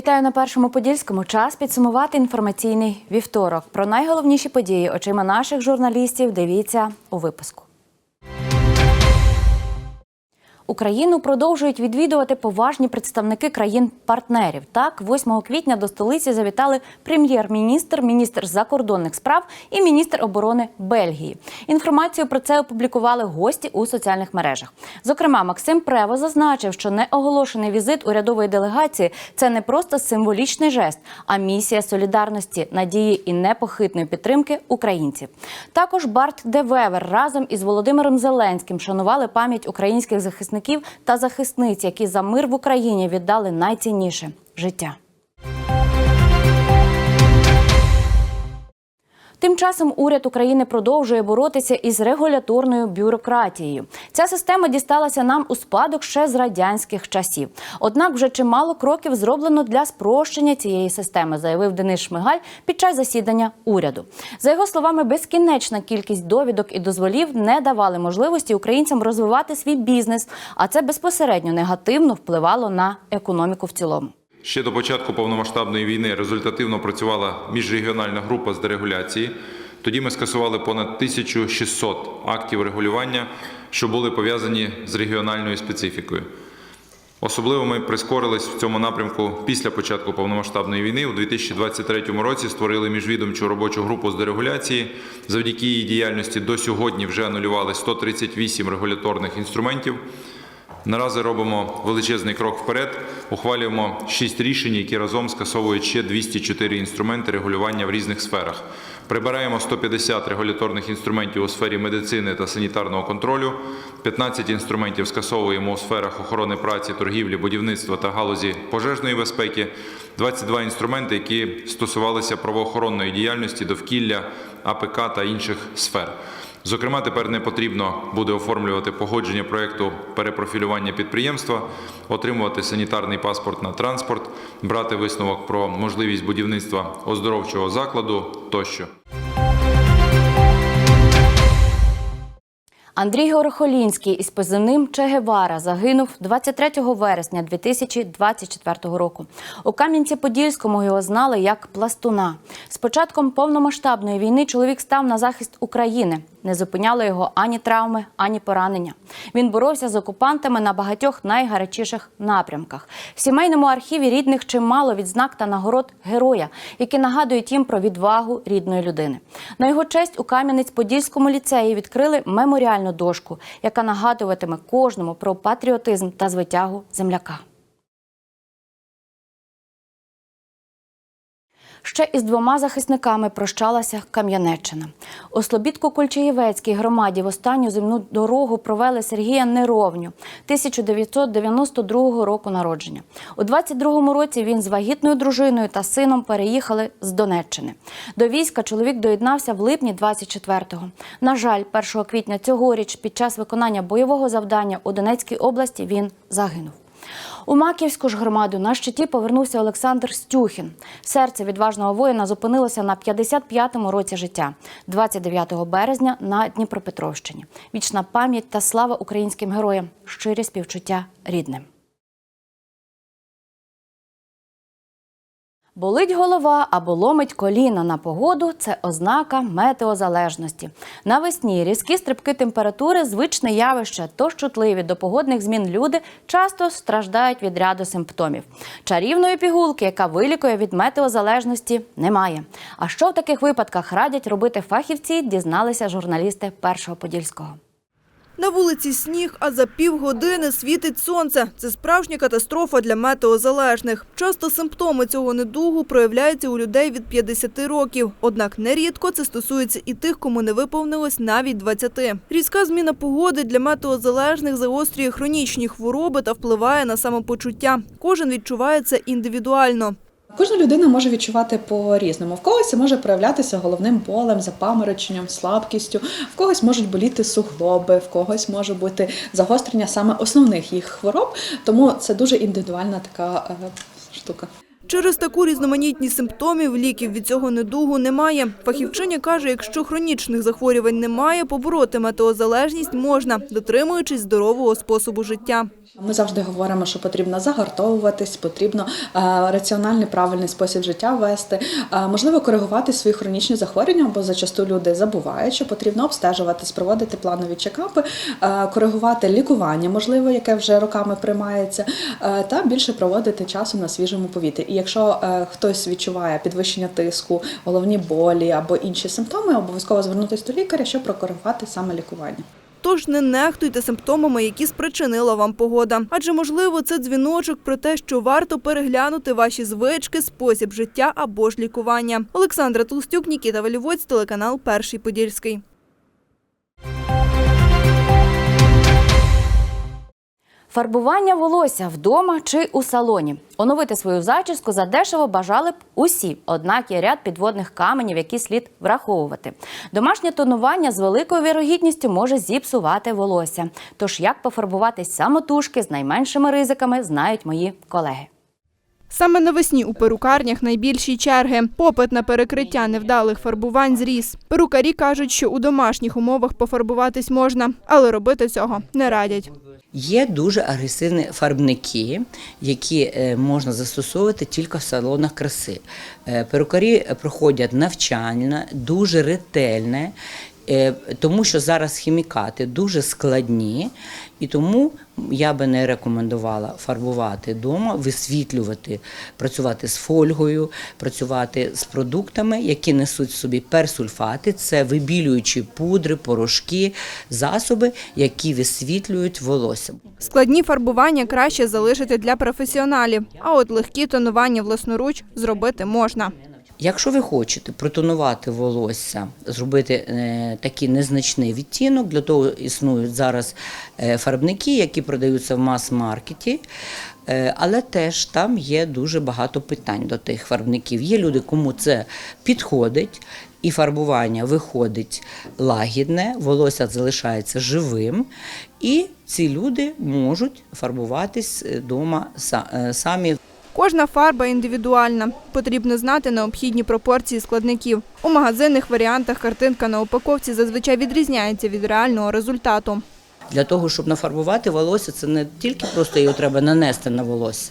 Вітаю на першому подільському. Час підсумувати інформаційний вівторок. Про найголовніші події очима наших журналістів. Дивіться у випуску. Україну продовжують відвідувати поважні представники країн-партнерів. Так, 8 квітня до столиці завітали прем'єр-міністр, міністр закордонних справ і міністр оборони Бельгії. Інформацію про це опублікували гості у соціальних мережах. Зокрема, Максим Прево зазначив, що неоголошений візит урядової делегації це не просто символічний жест, а місія солідарності, надії і непохитної підтримки українців. Також Барт Девевер разом із Володимиром Зеленським шанували пам'ять українських захисників та захисниць, які за мир в Україні віддали найцінніше життя. Тим часом уряд України продовжує боротися із регуляторною бюрократією. Ця система дісталася нам у спадок ще з радянських часів. Однак вже чимало кроків зроблено для спрощення цієї системи, заявив Денис Шмигаль під час засідання уряду. За його словами, безкінечна кількість довідок і дозволів не давали можливості українцям розвивати свій бізнес, а це безпосередньо негативно впливало на економіку в цілому. Ще до початку повномасштабної війни результативно працювала міжрегіональна група з дерегуляції. Тоді ми скасували понад 1600 актів регулювання, що були пов'язані з регіональною специфікою. Особливо ми прискорились в цьому напрямку після початку повномасштабної війни. У 2023 році створили міжвідомчу робочу групу з дерегуляції. Завдяки її діяльності до сьогодні вже анулювали 138 регуляторних інструментів. Наразі робимо величезний крок вперед. Ухвалюємо шість рішень, які разом скасовують ще 204 інструменти регулювання в різних сферах. Прибираємо 150 регуляторних інструментів у сфері медицини та санітарного контролю. 15 інструментів скасовуємо у сферах охорони праці, торгівлі, будівництва та галузі пожежної безпеки. 22 інструменти, які стосувалися правоохоронної діяльності, довкілля, АПК та інших сфер. Зокрема, тепер не потрібно буде оформлювати погодження проєкту перепрофілювання підприємства, отримувати санітарний паспорт на транспорт, брати висновок про можливість будівництва оздоровчого закладу тощо. Андрій Горохолінський із позивним Че Гевара загинув 23 вересня 2024 року. У Кам'янці-Подільському його знали як пластуна. З початком повномасштабної війни чоловік став на захист України. Не зупиняли його ані травми, ані поранення. Він боровся з окупантами на багатьох найгарячіших напрямках. В сімейному архіві рідних чимало відзнак та нагород героя, які нагадують їм про відвагу рідної людини. На його честь у Кам'янець-Подільському ліцеї відкрили меморіальну дошку, яка нагадуватиме кожному про патріотизм та звитягу земляка. Ще із двома захисниками прощалася Кам'янеччина. У Слобідко-Кульчаєвецькій громаді в останню земну дорогу провели Сергія Неровню 1992 року народження. У 22-му році він з вагітною дружиною та сином переїхали з Донеччини. До війська чоловік доєднався в липні 24-го. На жаль, 1 квітня цьогоріч під час виконання бойового завдання у Донецькій області він загинув. У Маківську ж громаду на щиті повернувся Олександр Стюхін. Серце відважного воїна зупинилося на 55-му році життя, 29 березня на Дніпропетровщині. Вічна пам'ять та слава українським героям, щирі співчуття рідним. Болить голова або ломить коліна на погоду це ознака метеозалежності. Навесні різкі стрибки температури звичне явище, тож чутливі до погодних змін люди часто страждають від ряду симптомів. Чарівної пігулки, яка вилікує від метеозалежності, немає. А що в таких випадках радять робити фахівці, дізналися журналісти першого подільського. На вулиці сніг, а за півгодини світить сонце. Це справжня катастрофа для метеозалежних. Часто симптоми цього недугу проявляються у людей від 50 років. Однак нерідко це стосується і тих, кому не виповнилось навіть 20. Різка зміна погоди для метеозалежних загострює хронічні хвороби та впливає на самопочуття. Кожен відчуває це індивідуально. Кожна людина може відчувати по-різному. В когось це може проявлятися головним болем, запамороченням, слабкістю, в когось можуть боліти суглоби, в когось може бути загострення саме основних їх хвороб. Тому це дуже індивідуальна така е, штука. Через таку різноманітність симптомів ліків від цього недугу немає. Фахівчиня каже, якщо хронічних захворювань немає, побороти метеозалежність можна, дотримуючись здорового способу життя. Ми завжди говоримо, що потрібно загартовуватись, потрібно е, раціональний правильний спосіб життя вести, е, можливо, коригувати свої хронічні захворювання, бо зачасту люди забувають, що потрібно обстежуватись, проводити планові чекапи, е, коригувати лікування, можливо, яке вже роками приймається, та більше проводити часу на свіжому повітрі. І якщо хтось відчуває підвищення тиску, головні болі або інші симптоми, обов'язково звернутися до лікаря, щоб прокоригувати саме лікування. Тож не нехтуйте симптомами, які спричинила вам погода. Адже, можливо, це дзвіночок про те, що варто переглянути ваші звички, спосіб життя або ж лікування. Олександра Толстюк, Нікіта Валівоць, телеканал Перший Подільський. Фарбування волосся вдома чи у салоні. Оновити свою зачіску задешево бажали б усі, однак є ряд підводних каменів, які слід враховувати. Домашнє тонування з великою вірогідністю може зіпсувати волосся. Тож як пофарбуватись самотужки з найменшими ризиками, знають мої колеги. Саме навесні у перукарнях найбільші черги. Попит на перекриття невдалих фарбувань зріс. Перукарі кажуть, що у домашніх умовах пофарбуватись можна, але робити цього не радять. Є дуже агресивні фарбники, які е, можна застосовувати тільки в салонах краси. Е, Перукарі проходять навчання, дуже ретельне, тому що зараз хімікати дуже складні, і тому я би не рекомендувала фарбувати вдома, висвітлювати, працювати з фольгою, працювати з продуктами, які несуть в собі персульфати, це вибілюючі пудри, порошки, засоби, які висвітлюють волосся. Складні фарбування краще залишити для професіоналів, а от легкі тонування власноруч зробити можна. Якщо ви хочете протонувати волосся, зробити е, такий незначний відтінок, для того існують зараз е, фарбники, які продаються в мас-маркеті. Е, Але теж там є дуже багато питань до тих фарбників. Є люди, кому це підходить, і фарбування виходить лагідне, волосся залишається живим, і ці люди можуть фарбуватись вдома самі. Кожна фарба індивідуальна. Потрібно знати необхідні пропорції складників. У магазинних варіантах картинка на упаковці зазвичай відрізняється від реального результату. Для того, щоб нафарбувати волосся, це не тільки просто його треба нанести на волосся.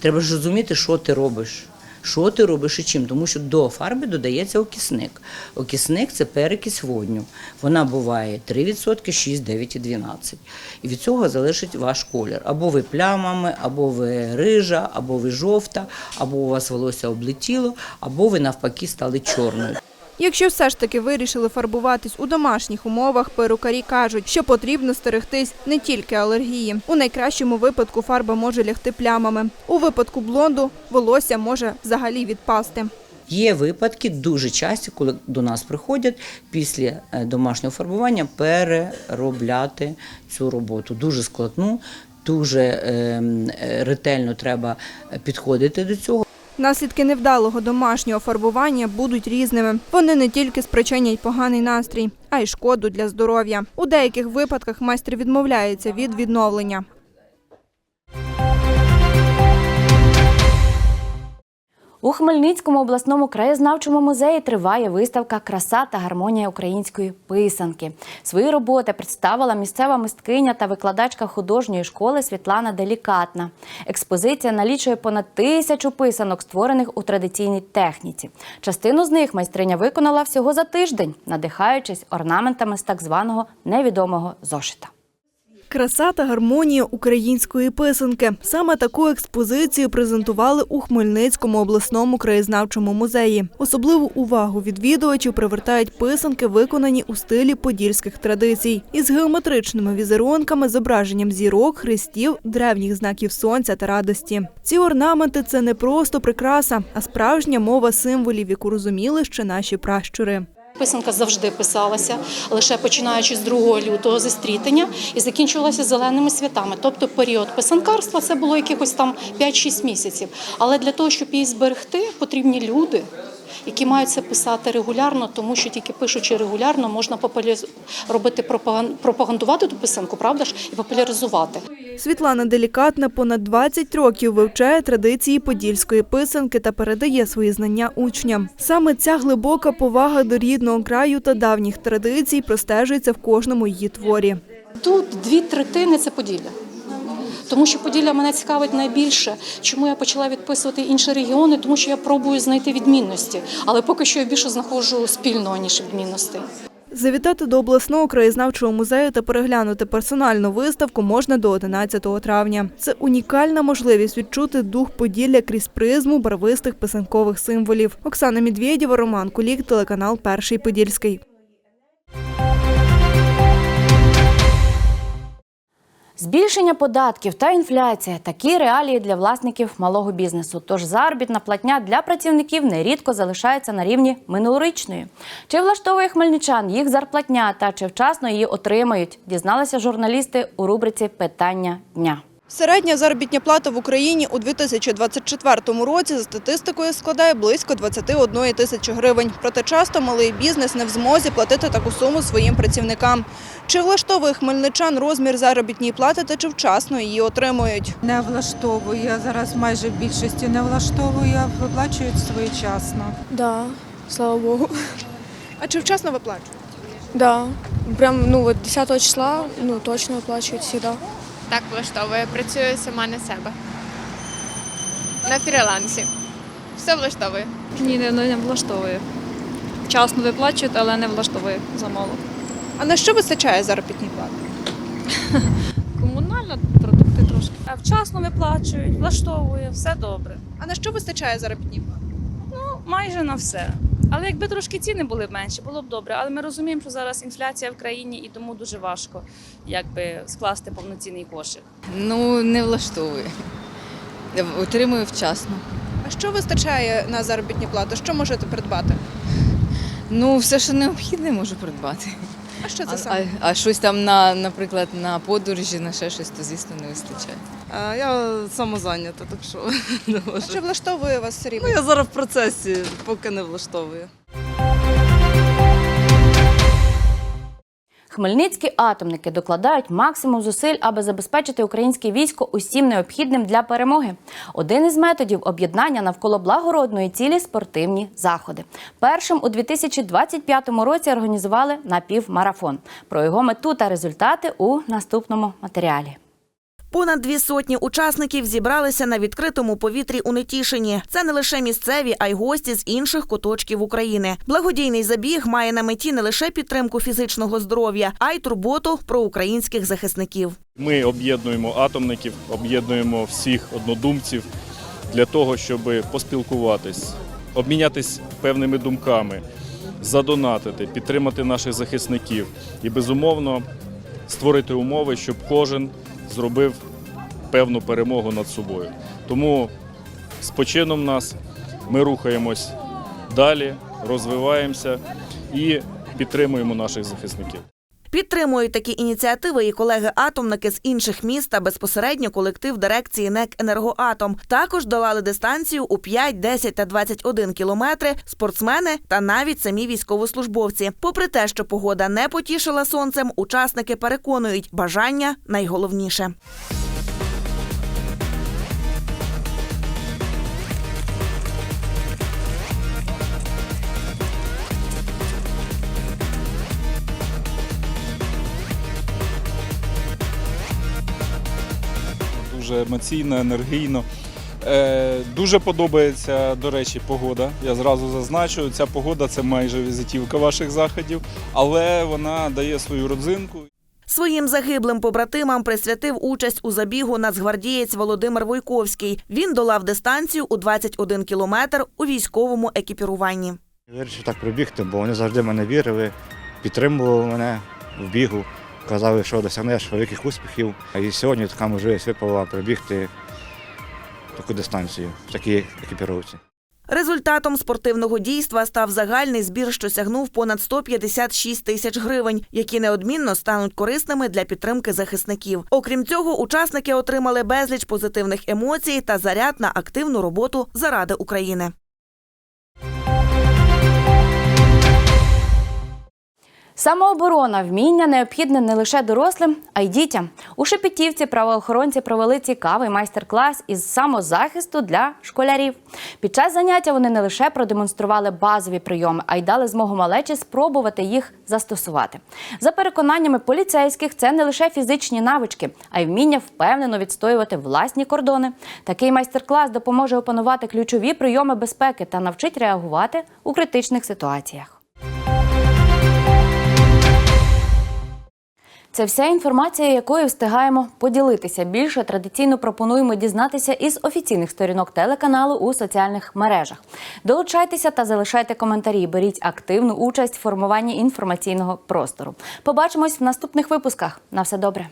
Треба ж розуміти, що ти робиш. Що ти робиш і чим? Тому що до фарби додається окисник. Окисник це перекись водню. Вона буває 3%, 6, 9 і 12. І від цього залежить ваш колір. Або ви плямами, або ви рижа, або ви жовта, або у вас волосся облетіло, або ви навпаки стали чорною. Якщо все ж таки вирішили фарбуватись у домашніх умовах, перукарі кажуть, що потрібно стерегтись не тільки алергії. У найкращому випадку фарба може лягти плямами. У випадку блонду волосся може взагалі відпасти. Є випадки дуже часті, коли до нас приходять після е, домашнього фарбування переробляти цю роботу. Дуже складну, дуже ем, е, ретельно треба підходити до цього. Наслідки невдалого домашнього фарбування будуть різними. Вони не тільки спричинять поганий настрій, а й шкоду для здоров'я. У деяких випадках майстер відмовляється від відновлення. У Хмельницькому обласному краєзнавчому музеї триває виставка Краса та гармонія української писанки. Свої роботи представила місцева мисткиня та викладачка художньої школи Світлана Делікатна. Експозиція налічує понад тисячу писанок, створених у традиційній техніці. Частину з них майстриня виконала всього за тиждень, надихаючись орнаментами з так званого невідомого зошита. Краса та гармонія української писанки. Саме таку експозицію презентували у Хмельницькому обласному краєзнавчому музеї. Особливу увагу відвідувачів привертають писанки, виконані у стилі подільських традицій, із геометричними візерунками, зображенням зірок, хрестів, древніх знаків сонця та радості. Ці орнаменти це не просто прикраса, а справжня мова символів, яку розуміли ще наші пращури. Писанка завжди писалася, лише починаючи з 2 лютого зустрітення і закінчувалася зеленими святами. Тобто період писанкарства це було якихось там 5-6 місяців. Але для того, щоб її зберегти, потрібні люди. Які мають це писати регулярно, тому що тільки пишучи регулярно, можна популяризу- робити пропагандувати ту писанку, правда ж, і популяризувати. Світлана Делікатна понад 20 років вивчає традиції подільської писанки та передає свої знання учням. Саме ця глибока повага до рідного краю та давніх традицій простежується в кожному її творі. Тут дві третини це Поділля. Тому що Поділля мене цікавить найбільше. Чому я почала відписувати інші регіони? Тому що я пробую знайти відмінності, але поки що я більше знаходжу спільного ніж відмінностей. Завітати до обласного краєзнавчого музею та переглянути персональну виставку можна до 11 травня. Це унікальна можливість відчути дух Поділля крізь призму барвистих писанкових символів. Оксана Медведєва, Роман Кулік, телеканал Перший Подільський. Збільшення податків та інфляція такі реалії для власників малого бізнесу. Тож заробітна платня для працівників нерідко залишається на рівні минулорічної. Чи влаштовує хмельничан їх зарплатня та чи вчасно її отримають? Дізналися журналісти у рубриці Питання дня. Середня заробітня плата в Україні у 2024 році за статистикою складає близько 21 тисячі гривень. Проте часто малий бізнес не в змозі платити таку суму своїм працівникам. Чи влаштовує хмельничан розмір заробітної плати та чи вчасно її отримують? Не влаштовує. Зараз майже в більшості не влаштовує, виплачують своєчасно. Да, слава богу. А чи вчасно виплачують? Да. Прям ну от 10 числа ну точно оплачують всегда. Так влаштовує, працюю сама на себе. На фрілансі. Все влаштовує. Ні, не, не влаштовує. Вчасно виплачують, але не влаштовує замало. А на що вистачає заробітної плати? Комунальна продукти трошки. А вчасно виплачують, влаштовує, все добре. А на що вистачає заробітної плати? Ну, майже на все. Але якби трошки ціни були б менші, було б добре. Але ми розуміємо, що зараз інфляція в країні і тому дуже важко якби скласти повноцінний кошик. Ну, не влаштовує. Отримую вчасно. А що вистачає на заробітні плати? Що можете придбати? Ну, все, що необхідне, можу придбати. А що це саме? а, а щось там, на, наприклад, на подорожі, на ще щось, то звісно не вистачає. А я самозайнята, так що не А можу. чи влаштовує вас все рівно? Ну я зараз в процесі, поки не влаштовую. Хмельницькі атомники докладають максимум зусиль, аби забезпечити українське військо усім необхідним для перемоги. Один із методів об'єднання навколо благородної цілі спортивні заходи. Першим у 2025 році організували напівмарафон. Про його мету та результати у наступному матеріалі. Понад дві сотні учасників зібралися на відкритому повітрі у Нетішині. Це не лише місцеві, а й гості з інших куточків України. Благодійний забіг має на меті не лише підтримку фізичного здоров'я, а й турботу про українських захисників. Ми об'єднуємо атомників, об'єднуємо всіх однодумців для того, щоб поспілкуватись, обмінятись певними думками, задонатити, підтримати наших захисників і, безумовно, створити умови, щоб кожен зробив певну перемогу над собою. Тому з почином нас ми рухаємось далі, розвиваємося і підтримуємо наших захисників. Підтримують такі ініціативи і колеги-атомники з інших міст та безпосередньо колектив дирекції НЕК «Енергоатом». Також долали дистанцію у 5, 10 та 21 кілометри спортсмени та навіть самі військовослужбовці. Попри те, що погода не потішила сонцем, учасники переконують, бажання найголовніше. Дуже емоційно, енергійно. Е, дуже подобається, до речі, погода. Я зразу зазначу, ця погода це майже візитівка ваших заходів, але вона дає свою родзинку. Своїм загиблим побратимам присвятив участь у забігу нацгвардієць Володимир Войковський. Він долав дистанцію у 21 кілометр у військовому екіпіруванні. Я вирішив так пробігти, бо вони завжди в мене вірили, підтримували мене в бігу, казали, що досягнеш великих успіхів. І сьогодні така можливість випала пробігти таку дистанцію в такій екіпіровці. Результатом спортивного дійства став загальний збір, що сягнув понад 156 тисяч гривень, які неодмінно стануть корисними для підтримки захисників. Окрім цього, учасники отримали безліч позитивних емоцій та заряд на активну роботу заради України. Самооборона, вміння необхідне не лише дорослим, а й дітям. У Шепетівці правоохоронці провели цікавий майстер-клас із самозахисту для школярів. Під час заняття вони не лише продемонстрували базові прийоми, а й дали змогу малечі спробувати їх застосувати. За переконаннями поліцейських, це не лише фізичні навички, а й вміння впевнено відстоювати власні кордони. Такий майстер-клас допоможе опанувати ключові прийоми безпеки та навчить реагувати у критичних ситуаціях. Це вся інформація, якою встигаємо поділитися. Більше традиційно пропонуємо дізнатися із офіційних сторінок телеканалу у соціальних мережах. Долучайтеся та залишайте коментарі. Беріть активну участь в формуванні інформаційного простору. Побачимось в наступних випусках. На все добре.